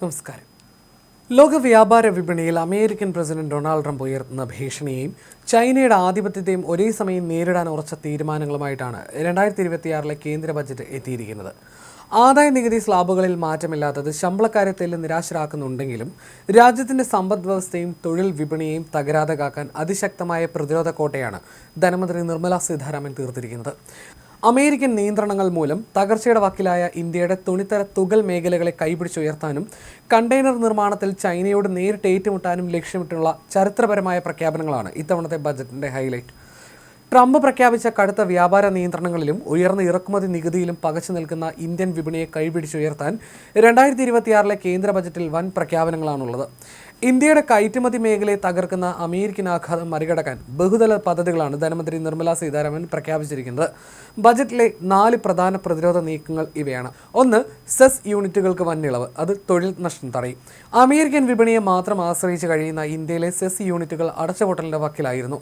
നമസ്കാരം. ലോക വ്യാപാര വിപണിയിൽ അമേരിക്കൻ പ്രസിഡന്റ് ഡൊണാൾഡ് ട്രംപ് ഉയർത്തുന്ന ഭീഷണിയെയും ചൈനയുടെ ആധിപത്യത്തെയും ഒരേ സമയം നേരിടാൻ ഉറച്ച തീരുമാനങ്ങളുമായിട്ടാണ് രണ്ടായിരത്തി ഇരുപത്തിയാറിലെ കേന്ദ്ര ബജറ്റ് എത്തിയിരിക്കുന്നത്. ആദായ നികുതി സ്ലാബുകളിൽ മാറ്റമില്ലാത്തത് ശമ്പളക്കാര്യത്തിൽ നിരാശരാക്കുന്നുണ്ടെങ്കിലും രാജ്യത്തിന്റെ സമ്പദ് വ്യവസ്ഥയും തൊഴിൽ വിപണിയെയും തകരാതെ കാക്കാൻ അതിശക്തമായ പ്രതിരോധ കോട്ടയാണ് ധനമന്ത്രി നിർമ്മല സീതാരാമൻ തീർത്തിരിക്കുന്നത്. അമേരിക്കൻ നിയന്ത്രണങ്ങൾ മൂലം തകർച്ചയുടെ വക്കിലായ ഇന്ത്യയുടെ തുണിത്തര തുകൽ മേഖലകളെ കൈപിടിച്ചുയർത്താനും കണ്ടെയ്നർ നിർമ്മാണത്തിൽ ചൈനയോട് നേരിട്ട് ഏറ്റുമുട്ടാനും ലക്ഷ്യമിട്ടുള്ള ചരിത്രപരമായ പ്രഖ്യാപനങ്ങളാണ് ഇത്തവണത്തെ ബജറ്റിന്റെ ഹൈലൈറ്റ്. ട്രംപ് പ്രഖ്യാപിച്ച കടുത്ത വ്യാപാര നിയന്ത്രണങ്ങളിലും ഉയർന്ന ഇറക്കുമതി നികുതിയിലും പകച്ചു നിൽക്കുന്ന ഇന്ത്യൻ വിപണിയെ കൈപിടിച്ചുയർത്താൻ രണ്ടായിരത്തി ഇരുപത്തിയാറിലെ കേന്ദ്ര ബജറ്റിൽ വൻ പ്രഖ്യാപനങ്ങളാണുള്ളത്. ഇന്ത്യയുടെ കയറ്റുമതി മേഖലയെ തകർക്കുന്ന അമേരിക്കൻ ആഘാതം മറികടക്കാൻ ബഹുതല പദ്ധതികളാണ് ധനമന്ത്രി നിർമ്മല സീതാരാമൻ പ്രഖ്യാപിച്ചിരിക്കുന്നത്. ബജറ്റിലെ നാല് പ്രധാന പ്രതിരോധ നീക്കങ്ങൾ ഇവയാണ്. ഒന്ന് സെസ് യൂണിറ്റുകൾക്ക് വൻ ഇളവ് അത് തൊഴിൽ നഷ്ടം തടയും. അമേരിക്കൻ വിപണിയെ മാത്രം ആശ്രയിച്ച് കഴിയുന്ന ഇന്ത്യയിലെ സെസ് യൂണിറ്റുകൾ അടച്ചുപൊട്ടലിന്റെ വക്കിലായിരുന്നു.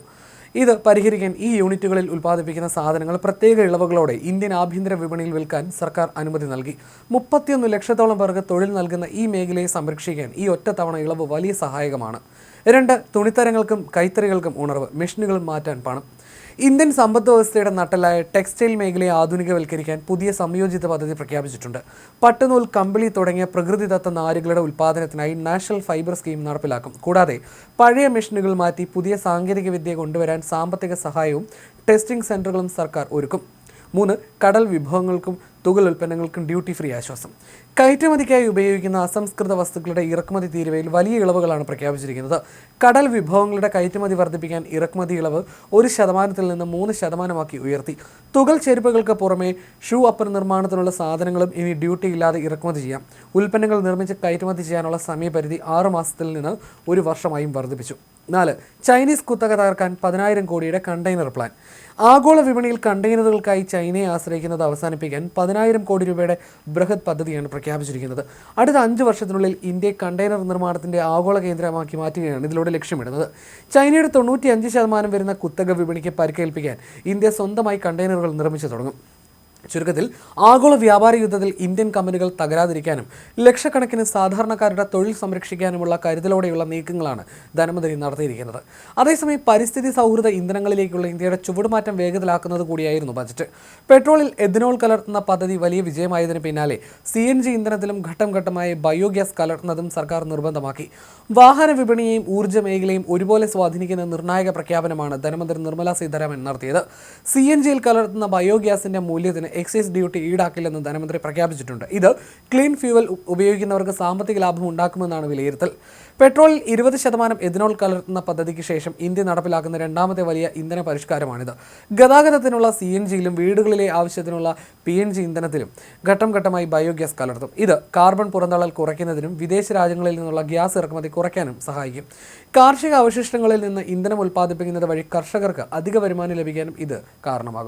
ഇത് പരിഹരിക്കാൻ ഈ യൂണിറ്റുകളിൽ ഉൽപ്പാദിപ്പിക്കുന്ന സാധനങ്ങൾ പ്രത്യേക ഇളവുകളോടെ ഇന്ത്യൻ ആഭ്യന്തര വിപണിയിൽ വിൽക്കാൻ സർക്കാർ അനുമതി നൽകി. മുപ്പത്തിയൊന്ന് ലക്ഷത്തോളം പേർക്ക് തൊഴിൽ നൽകുന്ന ഈ മേഖലയെ സംരക്ഷിക്കാൻ ഈ ഒറ്റത്തവണ ഇളവ് വലിയ സഹായകമാണ്. രണ്ട് തുണിത്തരങ്ങൾക്കും കൈത്തറികൾക്കും ഉണർവ് മെഷീനുകൾ മാറ്റാൻ പണം. ഇന്ത്യൻ സമ്പദ് വ്യവസ്ഥയുടെ നട്ടലായ ടെക്സ്റ്റൈൽ മേഖലയെ ആധുനികവൽക്കരിക്കാൻ പുതിയ സംയോജിത പദ്ധതി പ്രഖ്യാപിച്ചിട്ടുണ്ട്. പട്ടുനൂൽ കമ്പിളി തുടങ്ങിയ പ്രകൃതിദത്ത നാരുകളുടെ ഉൽപ്പാദനത്തിനായി നാഷണൽ ഫൈബർ സ്കീം നടപ്പിലാക്കും. കൂടാതെ പഴയ മെഷീനുകൾ മാറ്റി പുതിയ സാങ്കേതിക സാങ്കേതികവിദ്യ കൊണ്ടുവരാൻ സാമ്പത്തിക സഹായവും ടെസ്റ്റിംഗ് സെന്ററുകളും സർക്കാർ ഒരുക്കും. മൂന്ന് കടൽ വിഭവങ്ങൾക്കും തുകൽ ഉൽപ്പന്നങ്ങൾക്കും ഡ്യൂട്ടി ഫ്രീ ആശ്വാസം. കയറ്റുമതിക്കായി ഉപയോഗിക്കുന്ന അസംസ്കൃത വസ്തുക്കളുടെ ഇറക്കുമതി തീരുവയിൽ വലിയ ഇളവുകളാണ് പ്രഖ്യാപിച്ചിരിക്കുന്നത്. കടൽ വിഭവങ്ങളുടെ കയറ്റുമതി വർദ്ധിപ്പിക്കാൻ ഇറക്കുമതി ഇളവ് ഒരു ശതമാനത്തിൽ നിന്ന് മൂന്ന് ശതമാനമാക്കി ഉയർത്തി. തുകൽ ചെരുപ്പുകൾക്ക് പുറമെ ഷൂ അപ്പർ നിർമ്മാണത്തിനുള്ള സാധനങ്ങളും ഇനി ഡ്യൂട്ടി ഇല്ലാതെ ഇറക്കുമതി ചെയ്യാം. ഉൽപ്പന്നങ്ങൾ നിർമ്മിച്ച് കയറ്റുമതി ചെയ്യാനുള്ള സമയപരിധി ആറ് മാസത്തിൽ നിന്ന് ഒരു വർഷമായും വർദ്ധിപ്പിച്ചു. നാല്. ചൈനീസ് കുത്തക തകർക്കാൻ പതിനായിരം കോടിയുടെ കണ്ടെയ്നർ പ്ലാൻ. ആഗോള വിപണിയിൽ കണ്ടെയ്നറുകൾക്കായി ചൈനയെ ആശ്രയിക്കുന്നത് അവസാനിപ്പിക്കാൻ പതിനായിരം കോടി രൂപയുടെ ബൃഹത് പദ്ധതിയാണ് പ്രഖ്യാപിച്ചിരിക്കുന്നത്. അടുത്ത അഞ്ച് വർഷത്തിനുള്ളിൽ ഇന്ത്യ കണ്ടെയ്നർ നിർമ്മാണത്തിന്റെ ആഗോള കേന്ദ്രമാക്കി മാറ്റുകയാണ് ഇതിലൂടെ ലക്ഷ്യമിടുന്നത്. ചൈനയുടെ തൊണ്ണൂറ്റി അഞ്ച് ശതമാനം വരുന്ന കുത്തക വിപണിക്ക് പരിക്കേൽപ്പിക്കാൻ ഇന്ത്യ സ്വന്തമായി കണ്ടെയ്നറുകൾ നിർമ്മിച്ചു തുടങ്ങും. ചുരുക്കത്തിൽ ആഗോള വ്യാപാര യുദ്ധത്തിൽ ഇന്ത്യൻ കമ്പനികൾ തകരാതിരിക്കാനും ലക്ഷക്കണക്കിന് സാധാരണക്കാരുടെ തൊഴിൽ സംരക്ഷിക്കാനുമുള്ള കരുതലോടെയുള്ള നീക്കങ്ങളാണ് ധനമന്ത്രി നടത്തിയിരിക്കുന്നത്. അതേസമയം പരിസ്ഥിതി സൗഹൃദ ഇന്ധനങ്ങളിലേക്കുള്ള ഇന്ത്യയുടെ ചുവടുമാറ്റം വേഗത്തിലാക്കുന്നത് കൂടിയായിരുന്നു ബജറ്റ്. പെട്രോളിൽ എഥനോൾ കലർത്തുന്ന പദ്ധതി വലിയ വിജയമായതിനു പിന്നാലെ സി എൻ ജി ഇന്ധനത്തിലും ഘട്ടം ഘട്ടമായി ബയോഗ്യാസ് കലർത്തുന്നതും സർക്കാർ നിർബന്ധമാക്കി. വാഹന വിപണിയെയും ഊർജ മേഖലയും ഒരുപോലെ സ്വാധീനിക്കുന്ന നിർണായക പ്രഖ്യാപനമാണ് ധനമന്ത്രി നിർമ്മല സീതാരാമൻ നടത്തിയത്. സി എൻ ജിയിൽ കലർത്തുന്ന ബയോഗ്യാസിന്റെ മൂല്യത്തിന് എക്സൈസ് ഡ്യൂട്ടി ഈടാക്കില്ലെന്ന് ധനമന്ത്രി പ്രഖ്യാപിച്ചിട്ടുണ്ട്. ഇത് ക്ലീൻ ഫ്യൂവൽ ഉപയോഗിക്കുന്നവർക്ക് സാമ്പത്തിക ലാഭം ഉണ്ടാക്കുമെന്നാണ് വിലയിരുത്തൽ. പെട്രോളിൽ ഇരുപത് ശതമാനം എഥനോൾ കലർത്തുന്ന പദ്ധതിക്ക് ശേഷം ഇന്ത്യ നടപ്പിലാക്കുന്ന രണ്ടാമത്തെ വലിയ ഇന്ധന പരിഷ്കാരമാണിത്. ഗതാഗതത്തിനുള്ള സി എൻ ജിയിലും വീടുകളിലെ ആവശ്യത്തിനുള്ള പി എൻ ജി ഇന്ധനത്തിലും ഘട്ടം ഘട്ടമായി ബയോഗ്യാസ് കലർത്തും. ഇത് കാർബൺ പുറന്തള്ളൽ കുറയ്ക്കുന്നതിനും വിദേശ രാജ്യങ്ങളിൽ നിന്നുള്ള ഗ്യാസ് ഇറക്കുമതി കുറയ്ക്കാനും സഹായിക്കും. കാർഷിക അവശിഷ്ടങ്ങളിൽ നിന്ന് ഇന്ധനം ഉൽപ്പാദിപ്പിക്കുന്നത് വഴി കർഷകർക്ക് അധിക വരുമാനം ലഭിക്കാനും ഇത് കാരണമാകും.